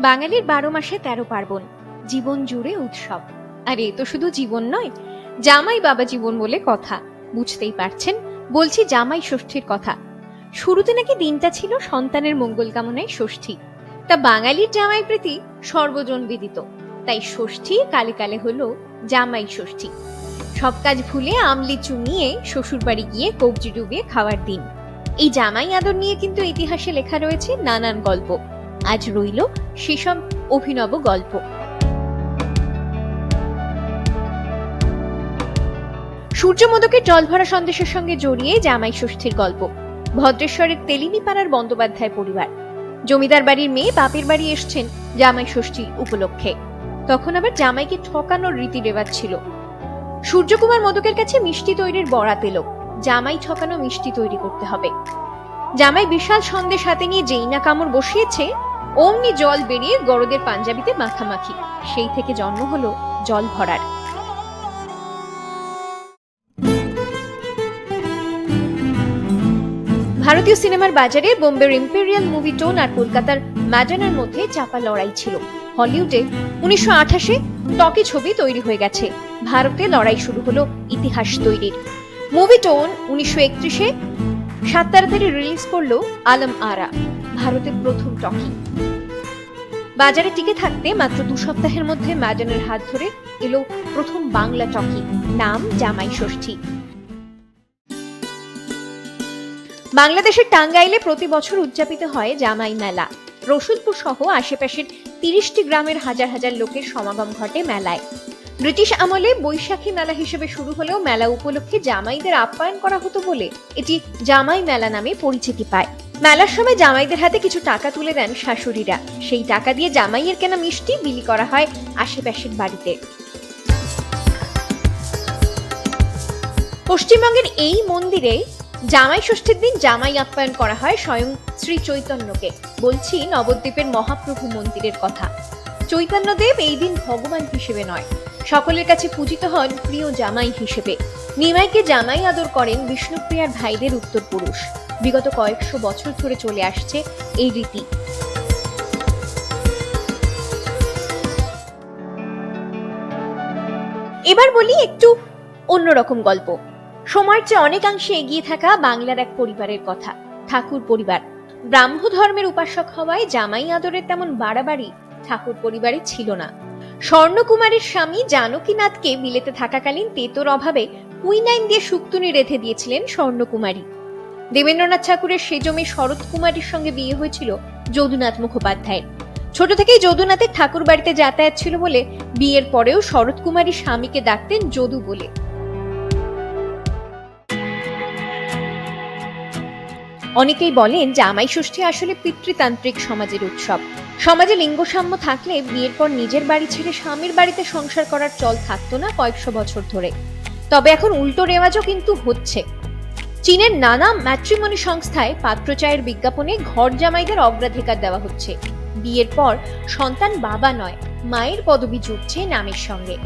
বাঙালির বারো মাসে তেরো পার্বণ, জীবন জুড়ে উৎসব। আর, এ তো শুধু জীবন নয়, জামাই বাবা জীবন বলে কথা, বুঝতেই পারছেন? বলছি জামাই ষষ্ঠীর কথা। শুরুতে নাকি দিনটা ছিল সন্তানের মঙ্গল কামনায় ষষ্ঠী। তা বাঙালির জামাই প্রীতি সর্বজন বিদিত। তাই ষষ্ঠী কালে কালে হলো জামাই ষষ্ঠী। সব কাজ ভুলে আমলি চুনিয়ে শ্বশুর বাড়ি গিয়ে কবজি ডুবিয়ে খাওয়ার দিন। এই জামাই আদর নিয়ে কিন্তু ইতিহাসে লেখা রয়েছে নানান গল্প। আজ রইল সেসব অভিনব গল্প। সূর্যমোদকের জলভরা সন্দেশের সঙ্গে জড়িয়ে জামাই ষষ্ঠীর গল্প। ভদ্রেশ্বরের তেলিনীপাড়ার বন্দ্যোপাধ্যায় পরিবার। জমিদার বাড়ির মেয়ে বাপের বাড়ি এসছেন জামাই ষষ্ঠী উপলক্ষে। তখন আবার জামাইকে ঠকানোর রীতি রেওয়াজ ছিল। সূর্যকুমার মোদকের কাছে মিষ্টি তৈরির বরাত এলো। জামাই ঠকানো মিষ্টি তৈরি করতে হবে। জামাই বিশাল সন্দেশ হাতে নিয়ে যেই না কামড় বসিয়েছে অমনি জল বেরিয়ে গরদের পাঞ্জাবিতে মাখামাখি। সেই থেকে জন্ম হলো জল ভরার। ভারতীয় সিনেমার বাজারে বোম্বের ইম্পেরিয়াল মুভি টোন আর কলকাতার ম্যাডানের মধ্যে চাপা লড়াই ছিল। হলিউডে উনিশশো আঠাশে টকি ছবি তৈরি হয়ে গেছে। ভারতে লড়াই শুরু হলো ইতিহাস তৈরির। মুভি টোন উনিশশো একত্রিশে সাত তাড়াতাড়ি রিলিজ করল আলম আরা। ভারতের প্রথম টকি। বাজারে টিকে থাকতে মাত্র দু সপ্তাহের মধ্যে ম্যাডানের হাত ধরে এলো প্রথম বাংলা টকি, নাম জামাই ষষ্ঠী। বাংলাদেশের টাঙ্গাইলে প্রতি বছর উদযাপিত হয় জামাই মেলা। রসুলপুর সহ আশেপাশের তিরিশটি গ্রামের হাজার হাজার লোকের সমাগম ঘটে মেলায়। ব্রিটিশ আমলে বৈশাখী মেলা হিসেবে শুরু হলেও মেলা উপলক্ষে জামাইদের আপ্যায়ন করা হতো বলে এটি জামাই মেলা নামে পরিচিতি পায়। মেলার সময় জামাইদের হাতে কিছু টাকা তুলে দেন শাশুড়িরা। সেই টাকা দিয়ে জামাইয়ের কেনা মিষ্টি বিলি করা হয় আশেপাশের বাড়িতে। পশ্চিমবঙ্গের এই মন্দিরে জামাই ষষ্ঠীর দিন জামাই আপ্যায়ন করা হয় স্বয়ং শ্রী চৈতন্যকে। বলছি নবদ্বীপের মহাপ্রভু মন্দিরের কথা। চৈতন্যদেব এই দিন ভগবান হিসেবে নয় সকলের কাছে পূজিত হন প্রিয় জামাই হিসেবে। নিমাইকে জামাই আদর করেন বিষ্ণুপ্রিয়ার ভাইদের উত্তরপুরুষ। বিগত কয়েকশো বছর ধরে চলে আসছে এই রীতি। এবার বলি একটু অন্যরকম গল্প। সময়ের চেয়ে অনেকাংশে এগিয়ে থাকা বাংলার এক পরিবারের কথা, ঠাকুর পরিবার। ব্রাহ্ম ধর্মের উপাসক হওয়ায় জামাই আদরের তেমন বাড়াবাড়ি ঠাকুর পরিবারে ছিল না। স্বর্ণকুমারের স্বামী জানকীনাথকে বিলেতে থাকাকালীন তেতোর অভাবে কুইনাইন দিয়ে শুক্তুনি রেধে দিয়েছিলেন স্বর্ণকুমারী। দেবেন্দ্রনাথ ঠাকুরের সে জমি শরৎ কুমারীর সঙ্গে বিয়ে হয়েছিল যদুনাথ মুখোপাধ্যায়ের। ছোট থেকেই যদুনাথের ঠাকুর বাড়িতে যাতায়াত ছিল বলে বিয়ের পরেও শরৎ কুমারী স্বামীকে ডাকতেন যদু বলে। অনেকেই বলেন জামাই ষষ্ঠী আসলে পিতৃতান্ত্রিক সমাজের উৎসব। সমাজে লিঙ্গসাম্য থাকলে বিয়ের পর নিজের বাড়ি ছেড়ে স্বামীর বাড়িতে সংসার করার চল থাকতো না কয়েকশো বছর ধরে। তবে এখন উল্টো রেওয়াজও কিন্তু হচ্ছে। চীনের নানা ম্যাট্রিমনি সংস্থায় পাত্রচায়ের বিজ্ঞাপনে ঘর জামাইদের অগ্রাধিকার দেওয়া হচ্ছে। বিয়ের পর সন্তান বাবা নয়, মায়ের পদবি জুটছে নামের সঙ্গে।